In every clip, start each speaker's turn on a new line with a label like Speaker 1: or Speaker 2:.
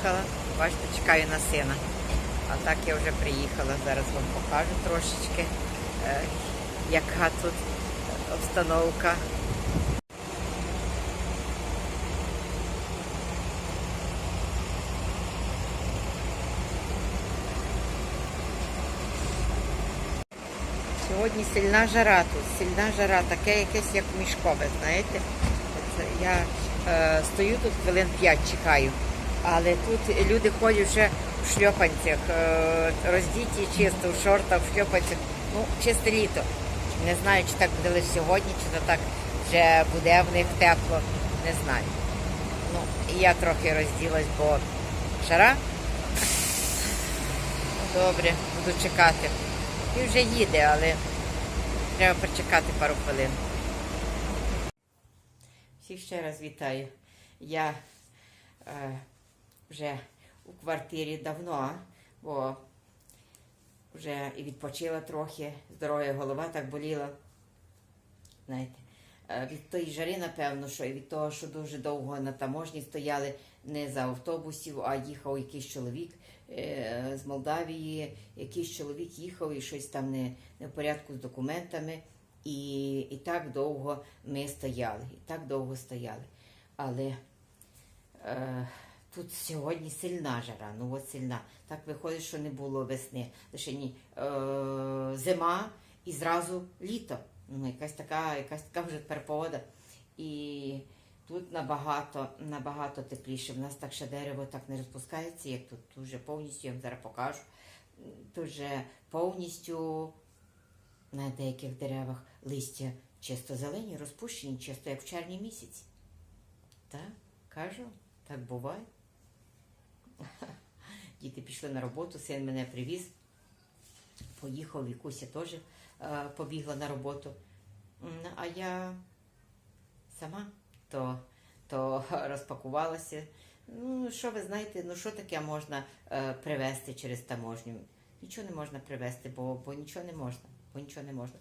Speaker 1: приїхала. Бачите, чекаю на сина. А так я вже приїхала. Зараз вам покажу трошечки, е, яка тут обстановка. Сьогодні сильна жара тут, сильна жара, таке якесь як мішкове, знаєте. Я е, стою тут хвилин 5 чекаю, але тут люди ходять вже в шльопанцях, е, роздіті чисто, в шортах, в шльопанцях. Ну, чисте літо. Не знаю, чи так буде лише сьогодні, чи то так вже буде в них тепло, не знаю. Ну, і я трохи розділась, бо жара. Ну, Добре, буду чекати. І вже їде, але треба почекати пару хвилин. Всіх ще раз вітаю. Я е, вже у квартирі давно, бо вже і відпочила трохи, здоров'я голова так боліла. Знаєте, е, від тої жари, напевно, що і від того, що дуже довго на таможні стояли не за автобусів, а їхав якийсь чоловік е, з Молдавії, якийсь чоловік їхав і щось там не, не в порядку з документами. І, і так довго ми стояли, і так довго стояли. Але е, тут сьогодні сильна жара, ну от сильна. Так виходить, що не було весни. Лише ні, е, зима і зразу літо. Ну, якась така, якась така вже тепер погода. І тут набагато, набагато тепліше. В нас так ще дерево так не розпускається, як тут. Тут вже повністю, я вам зараз покажу. Тут вже повністю на деяких деревах листя чисто зелені, розпущені, чисто як в червні місяці. Так, кажу, так буває. Діти пішли на роботу, син мене привіз. Поїхав, Вікуся теж е, побігла на роботу. А я сама то, то розпакувалася. Ну, що ви знаєте, ну що таке можна е, привезти через таможню? Нічого не можна привезти, бо, бо нічого не можна. Бо нічого не можна.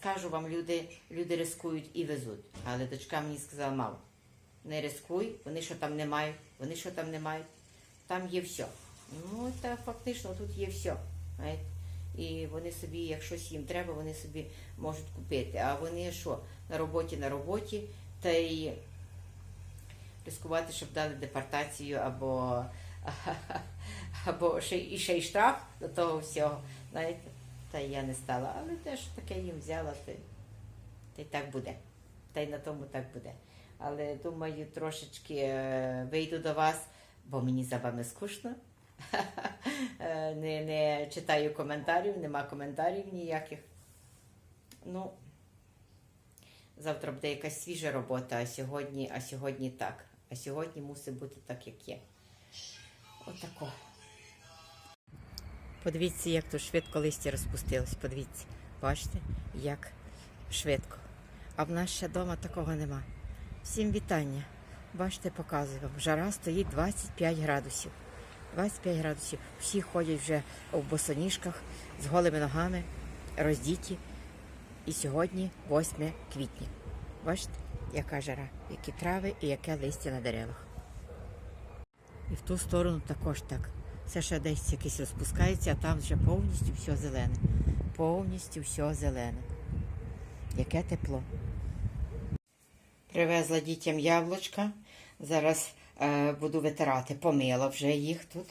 Speaker 1: Скажу вам, люди, люди рискують і везуть. Але дочка мені сказала, мам, не рискуй, вони що там не мають, вони що там не мають, там є все. Ну, та фактично тут є все. Знаєте? І вони собі, як щось їм треба, вони собі можуть купити. А вони що, на роботі на роботі, та й ризикувати, щоб дали депортацію або, або ще, і ще й штраф до того всього. Знаєте, та я не стала. Але те, що таке їм взяла, та й так буде. Та й на тому так буде. Але думаю, трошечки е, вийду до вас, бо мені за вами скучно. Е, не, не читаю коментарів, нема коментарів ніяких. Ну, завтра буде якась свіжа робота, а сьогодні, а сьогодні так. А сьогодні мусить бути так, як є. Отако. Подивіться, як тут швидко листя розпустилось. Подивіться, бачите, як швидко. А в нас ще вдома такого нема. Всім вітання. Бачите, показую вам. Жара стоїть 25 градусів. 25 градусів. Всі ходять вже в босоніжках з голими ногами, роздіті. І сьогодні 8 квітня. Бачите, яка жара, які трави і яке листя на деревах. І в ту сторону також так. Все ще десь якесь розпускається, а там вже повністю все зелене. Повністю все зелене. Яке тепло. Привезла дітям яблучка. Зараз е, буду витирати. Помила вже їх тут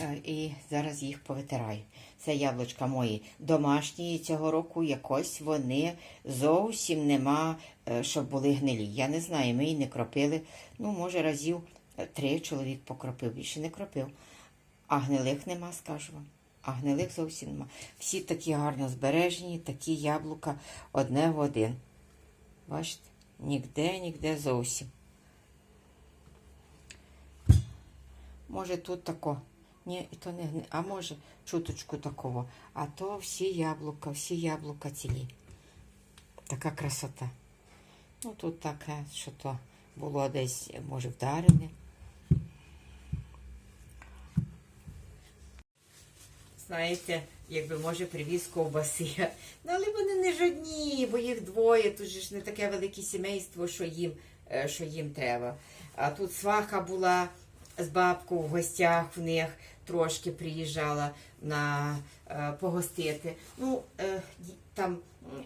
Speaker 1: е, і зараз їх повитираю. Це яблучка мої домашні цього року якось вони зовсім нема, е, щоб були гнилі. Я не знаю, ми її не кропили. Ну, може, разів е, три чоловік покропив, більше не кропив. А гнилих нема, скажу вам. А гнилих зовсім нема. Всі такі гарно збережені, такі яблука одне в один. Бачите? Нігде, нігде зовсім. Може тут тако. Ні, то не. А може чуточку такого. А то всі яблука, всі яблука цілі. Така красота. Ну тут таке, що то було десь, може, вдарене. Знаєте, якби може привіз ковбаси. Ну, але вони не жодні, бо їх двоє. Тут же ж не таке велике сімейство, що їм е, що їм треба. А тут сваха була з бабкою в гостях в них, трошки приїжджала на е, погостити. Ну, е, там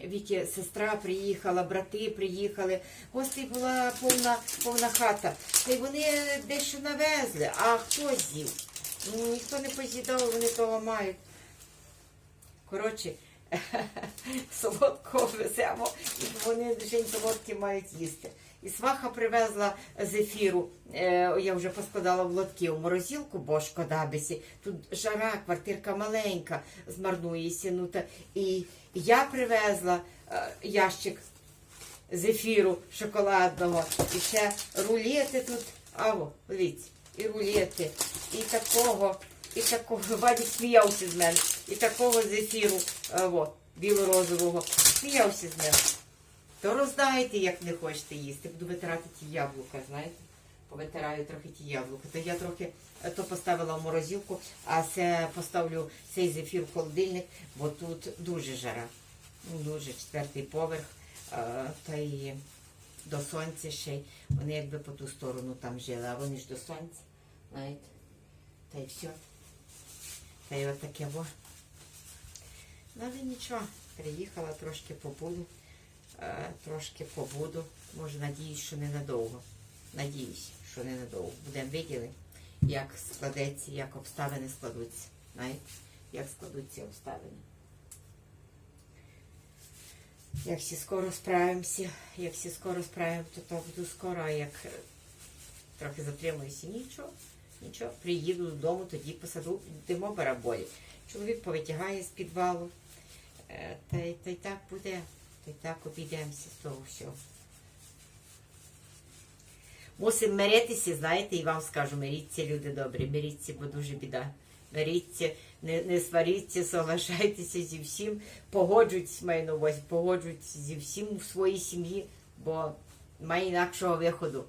Speaker 1: Віки сестра приїхала, брати приїхали. Гостей була повна, повна хата. Та й вони дещо навезли, а хто з'їв? Ну, ніхто не поз'їдав, вони того мають. Коротше, солодкого веземо, і вони лише солодкі мають їсти. І сваха привезла зефіру. Е, я вже поскладала в лотки у морозилку, бо шкода бесі. Тут жара, квартирка маленька, змарнується. Ну, і я привезла е, ящик зефіру шоколадного. І ще рулети тут. Аво, дивіться, і рулети, і такого, і такого. Вадик сміявся з мене. І такого зефіру, а, во, біло-розового. Сміявся з мене. То роздайте, як не хочете їсти. Буду витирати ті яблука, знаєте? Повитираю трохи ті яблука. То я трохи е, то поставила в морозилку, а це поставлю цей зефір в холодильник, бо тут дуже жара. Ну, Дуже четвертий поверх. е, Та й до сонця ще й. Вони якби по ту сторону там жили, а вони ж до сонця. Знаєте? Та й все. Та й отаке во. Ну, але нічого, приїхала трошки побуду, е, трошки побуду. Може, надіюсь, що ненадовго. Надіюсь, що ненадовго. Будемо виділи, як складеться, як обставини складуться. Знаєте, як складуться обставини. Як всі скоро справимося, як всі скоро справимося, то, то буду скоро, а як е, трохи затримуюся, нічого, нічого. Приїду додому, тоді посаду, йдемо бараболі. Чоловік повитягає з підвалу. Е, Та й, та й так буде, та й так обійдемося з того всього. Мусимо миритися, знаєте, і вам скажу, миріться, люди добрі, миріться, бо дуже біда. Миріться, не, не сваріться, соглашайтеся зі всім, погоджуйтесь, маю на увазі, погоджуйтесь зі всім в своїй сім'ї, бо немає інакшого виходу.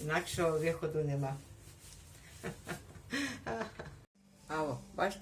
Speaker 1: Інакшого виходу нема. А о, бачите,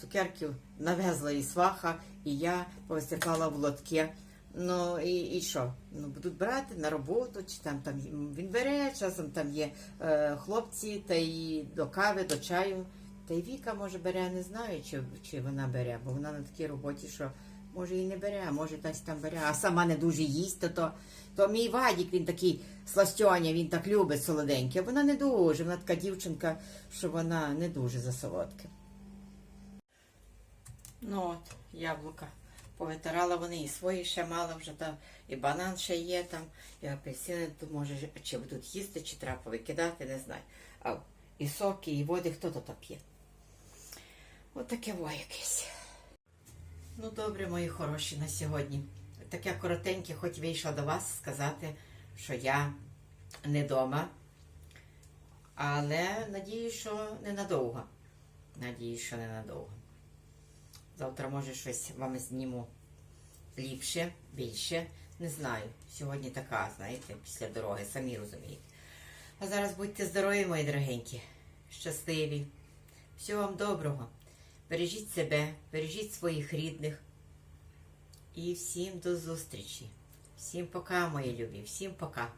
Speaker 1: цукерків навезла і сваха, і я повисипала в лотки. Ну і, і що? Ну, будуть брати на роботу, чи там, там він бере, часом там є е, хлопці, та й до кави, до чаю. Та й Віка, може, бере, не знаю, чи, чи вона бере, бо вона на такій роботі, що може і не бере, а може десь там бере, а сама не дуже їсть, то, то, то мій Вадік, він такий сластьоня, він так любить солоденьке, вона не дуже, вона така дівчинка, що вона не дуже за солодке. Ну от, яблука. Повитирала вони і свої ще мала вже там, і банан ще є там, і апельсини, то може чи будуть їсти, чи треба повикидати, не знаю. А і соки, і води, хто то п'є. От таке во якесь. Ну, добре, мої хороші, на сьогодні. Таке коротеньке, хоч вийшла до вас сказати, що я не вдома. Але надію, що ненадовго. Надію, що ненадовго. Завтра, може, щось вам зніму ліпше, більше. Не знаю. Сьогодні така, знаєте, після дороги, самі розумієте. А зараз будьте здорові, мої дорогенькі, щасливі. Всього вам доброго. Бережіть себе, бережіть своїх рідних. І всім до зустрічі. Всім пока, мої любі, всім пока.